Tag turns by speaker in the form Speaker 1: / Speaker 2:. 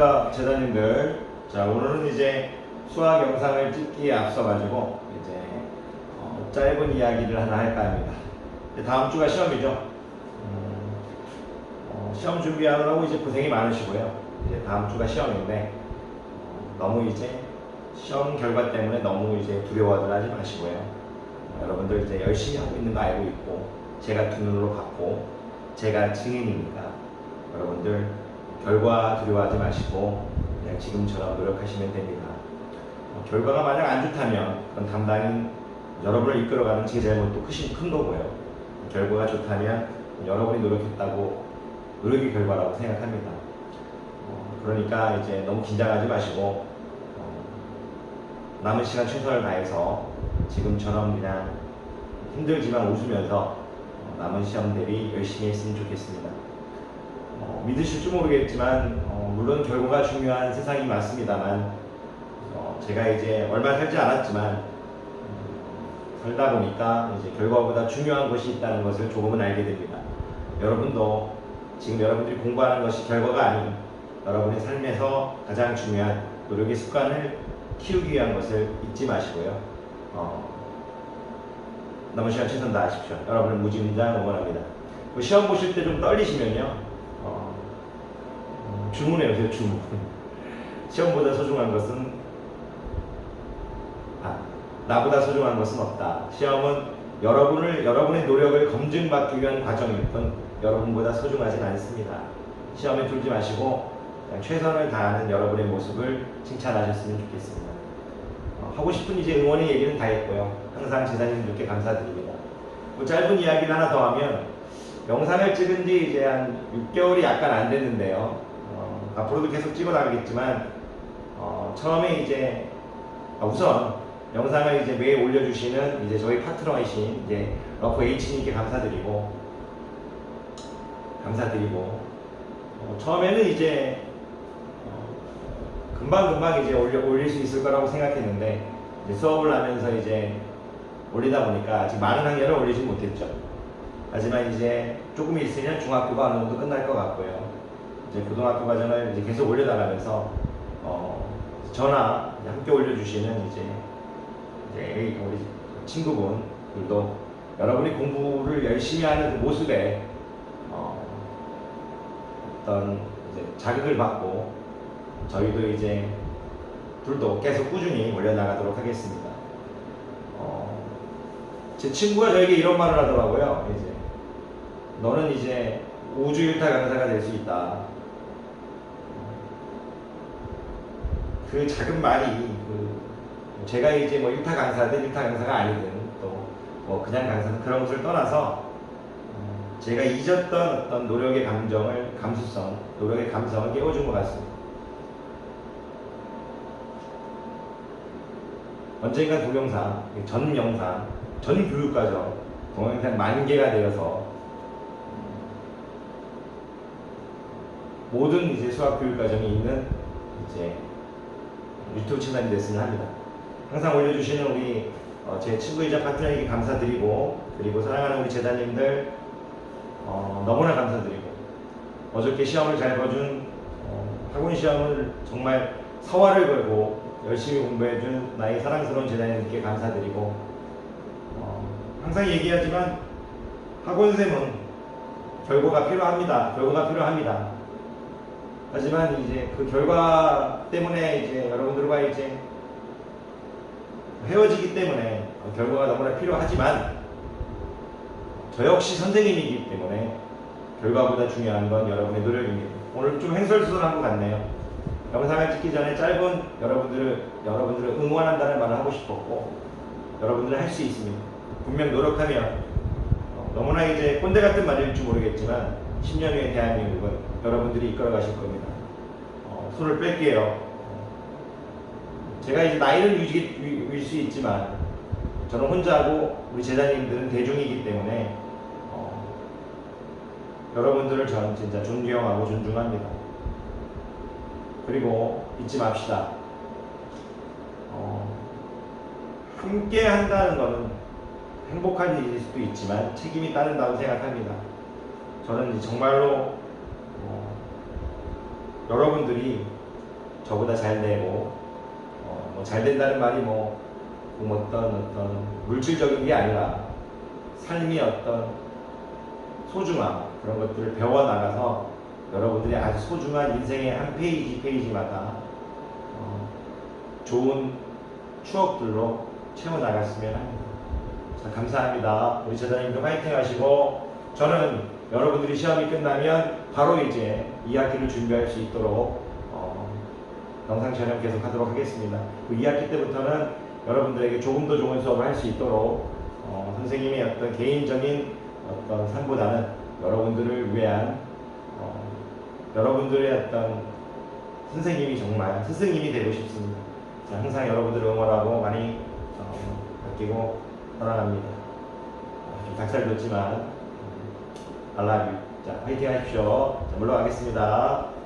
Speaker 1: 안녕하십니까 제자님들 자 오늘은 이제 수학 영상을 찍기에 앞서 가지고 이제 어, 짧은 이야기를 하나 할까 합니다. 다음 주가 시험이죠. 음, 어, 시험 준비하느라고 이제 고생이 많으시고요. 이제 다음 주가 시험인데 어, 너무 이제 시험 결과 때문에 너무 이제 두려워들 하지 마시고요. 어, 여러분들 이제 열심히 하고 있는 거 알고 있고 제가 두 눈으로 봤고 제가 증인이니까 여러분들 결과 두려워하지 마시고 그냥 지금처럼 노력하시면 됩니다. 어, 결과가 만약 안 좋다면 그건 담당인 여러분을 이끌어가는 제 잘못도 크신 큰 거고요. 결과가 좋다면 여러분이 노력했다고 노력이 결과라고 생각합니다. 어, 그러니까 이제 너무 긴장하지 마시고 어, 남은 시간 최선을 다해서 지금처럼 그냥 힘들지만 웃으면서 어, 남은 시험 대비 열심히 했으면 좋겠습니다. 어, 믿으실지 모르겠지만 어, 물론 결과가 중요한 세상이 맞습니다만 어, 제가 이제 얼마 살지 않았지만 음, 살다 보니까 이제 결과보다 중요한 것이 있다는 것을 조금은 알게 됩니다. 여러분도 지금 여러분들이 공부하는 것이 결과가 아닌 여러분의 삶에서 가장 중요한 노력의 습관을 키우기 위한 것을 잊지 마시고요. 어, 남은 시간 최선 다하십시오. 여러분을 무진장 응원합니다. 그 시험 보실 때 좀 떨리시면요. 어, 음, 주문해 오세요, 주문. 시험보다 소중한 것은, 아, 나보다 소중한 것은 없다. 시험은 여러분을, 여러분의 노력을 검증받기 위한 과정일 뿐, 여러분보다 소중하진 않습니다. 시험에 들지 마시고, 최선을 다하는 여러분의 모습을 칭찬하셨으면 좋겠습니다. 어, 하고 싶은 이제 응원의 얘기는 다 했고요. 항상 제자님들께 감사드립니다. 뭐 짧은 이야기를 하나 더 하면, 영상을 찍은 지 이제 한 6개월이 약간 안 됐는데요. 어, 앞으로도 계속 찍어 나가겠지만, 어, 처음에 이제, 아, 우선 영상을 이제 매일 올려주시는 이제 저희 파트너이신 이제 러프 H님께 감사드리고, 감사드리고, 어, 처음에는 이제, 어, 금방금방 이제 올려, 올릴 수 있을 거라고 생각했는데, 이제 수업을 하면서 이제 올리다 보니까 아직 많은 학년을 올리지 못했죠. 하지만 이제 조금 있으면 중학교가 어느 정도 끝날 것 같고요. 이제 고등학교 과정을 이제 계속 올려나가면서 어, 저나 함께 올려주시는 이제, 이제 우리 친구분들도 여러분이 공부를 열심히 하는 그 모습에 어, 어떤 이제 자극을 받고 저희도 이제 둘도 계속 꾸준히 올려나가도록 하겠습니다. 어, 제 친구가 저에게 이런 말을 하더라고요. 이제 너는 이제 우주 일타 강사가 될 수 있다. 그 작은 말이 그 제가 이제 뭐 일타 강사든 일타 강사가 아니든 또 뭐 그냥 강사든 그런 것을 떠나서 음, 제가 잊었던 어떤 노력의 감정을 감수성, 노력의 감성을 깨워준 것 같습니다. 언젠가 동영상, 전 영상, 전 교육과정, 동영상 만 개가 되어서 모든 이제 수학 교육 과정이 있는 이제 유튜브 채널이 됐으면 합니다. 항상 올려주시는 우리 어, 제 친구이자 파트너에게 감사드리고 그리고 사랑하는 우리 제자님들 어, 너무나 감사드리고 어저께 시험을 잘 봐준 어, 학원 시험을 정말 서화를 걸고 열심히 공부해준 나의 사랑스러운 제자님들께 감사드리고 어, 항상 얘기하지만 학원쌤은 결과가 필요합니다. 결과가 필요합니다. 하지만 이제 그 결과 때문에 이제 여러분들과 이제 헤어지기 때문에 결과가 너무나 필요하지만 저 역시 선생님이기 때문에 결과보다 중요한 건 여러분의 노력입니다. 오늘 좀 횡설수설한 것 같네요. 영상을 찍기 전에 짧은 여러분들을 여러분들을 응원한다는 말을 하고 싶었고 여러분들은 할 수 있습니다. 분명 노력하면 어, 너무나 이제 꼰대 같은 말일지 모르겠지만 10년 후에 대한민국은 여러분들이 이끌어 가실 겁니다. 어, 손을 뺄게요. 어, 제가 이제 나이는 위일 수 있지만 저는 혼자고 우리 제자님들은 대중이기 때문에 어, 여러분들을 저는 진짜 존경하고 존중합니다. 그리고 잊지 맙시다. 어, 함께 한다는 것은 행복한 일일 수도 있지만 책임이 따른다고 생각합니다. 저는 정말로 어, 여러분들이 저보다 잘 되고 어, 뭐잘 된다는 말이 뭐, 뭐 어떤 어떤 물질적인 게 아니라 삶의 어떤 소중함 그런 것들을 배워 나가서 여러분들이 아주 소중한 인생의 한 페이지 페이지마다 어, 좋은 추억들로 채워 나갔으면 합니다. 자, 감사합니다. 우리 제자님도 화이팅 하시고 저는 여러분들이 시험이 끝나면 바로 이제 2학기를 준비할 수 있도록 어, 영상 촬영 계속 하도록 하겠습니다. 그 2학기 때부터는 여러분들에게 조금 더 좋은 수업을 할 수 있도록 어, 선생님의 어떤 개인적인 어떤 삶보다는 여러분들을 위한 어, 여러분들의 어떤 선생님이 정말 스승님이 되고 싶습니다. 자, 항상 여러분들을 응원하고 많이 어, 아끼고 사랑합니다. 어, 좀 닭살졌지만 자, 화이팅 하십시오. 자, 물러가겠습니다.